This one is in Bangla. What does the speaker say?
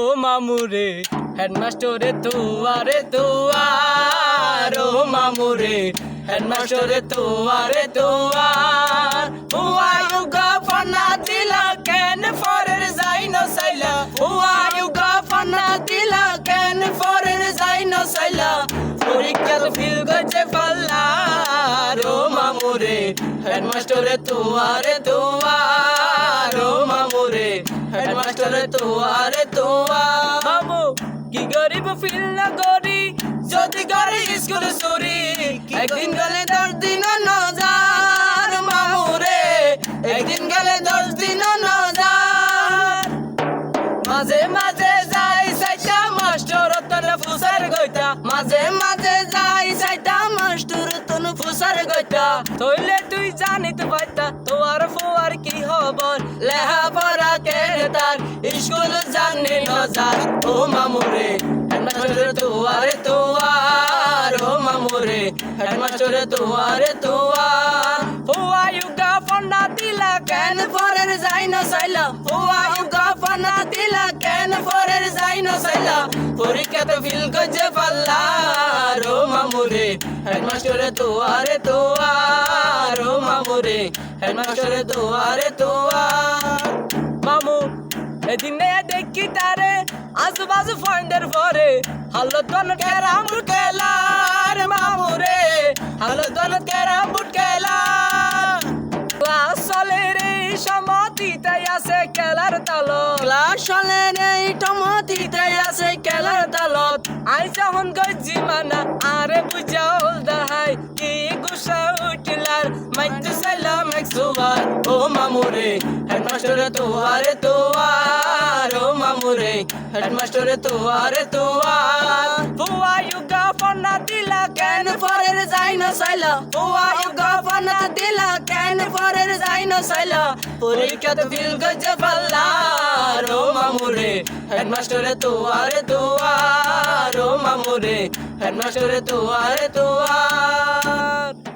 ও মামুরে, হেডমাস্টরে তুয়ারে তুয়ার। ও মামুরে, হেডমাস্টরে তুয়ারে তুয়ার। হুয়ায়ু গফনা দিলা কেন ফরের যাইনো সাইলা? হুয়ায়ু গফনা দিলা কেন ফরের যাইনো সাইলা? পরীক্ষাত ফিল গজে পাল্লার। ও মামুরে, হেডমাস্টরে তুয়ারে তুয়ার। হেডমাস্টরে তুয়ারে তুয়ার মামু কি গরিব ফিল না করি যদি করে স্কুল চুরি একদিন গেলে দশ দিন নজার। মামুরে একদিন গেলে দশ দিন নজার। মাঝে মাঝে যাই সাইটা মাস্টার তন ফুসার গইতা মাঝে মাঝে যাই সাইটা মাস্টার তন ফুসার গইতা তইলে তুই জানিতে পাইতা তোর ফোয়ার কি খবর? লেহা পড়া কে তার স্কুল জানি নজার। ও মামুরে হেডমাস্টার তোয়ারে তোয়ার ও মামুরে হেডমাস্টার তোয়ারে তোয়ার ফোয়া ইউগা ফন্ডা দিলা কেন পরের যাই না সাইলা ফোয়া ইউগা ফন্ডা দিলা কেন পরের যাই না সাইলা পরীক্ষাতে ফিল গজে পাল্লা রো মামুরে হেডমাস্টারে তোয়ারে তোয়ার ও মামুরে হেডমাস্টারে তোয়ারে তোয়ার মামু এদিনে দেখি তারে আজুবাজু ফন্ডের পরে হালো তন কেরাম কেলার মামুরে। হালো তন কেরাম কেলা ক্লাস চলে রে সমাধিতে আছে খেলার তালত। চলে রে সমাধিতে আছে খেলার তালত। আই যখন গজি মানা আরে বুঝাও দাহাই কি গুসা উঠলার মাইতে মামুরে, হেডমাস্টারে তোয়ারে তোয়ার। ও মামুরে, হেডমাস্টারে তোয়ারে তোয়ার। ফুয়া ইউগা ফনা দিলা কেন পরের যাই না সাইলা? ফুয়া ইউগা ফনা দিলা কেন পরের যাই না সাইলা পরীক্ষাতে ফিল গজে পাল্লা রো মামুরে, হেডমাস্টারে তোয়ারে তোয়ার। ও মামুরে, হেডমাস্টারে তোয়ারে তোয়ার।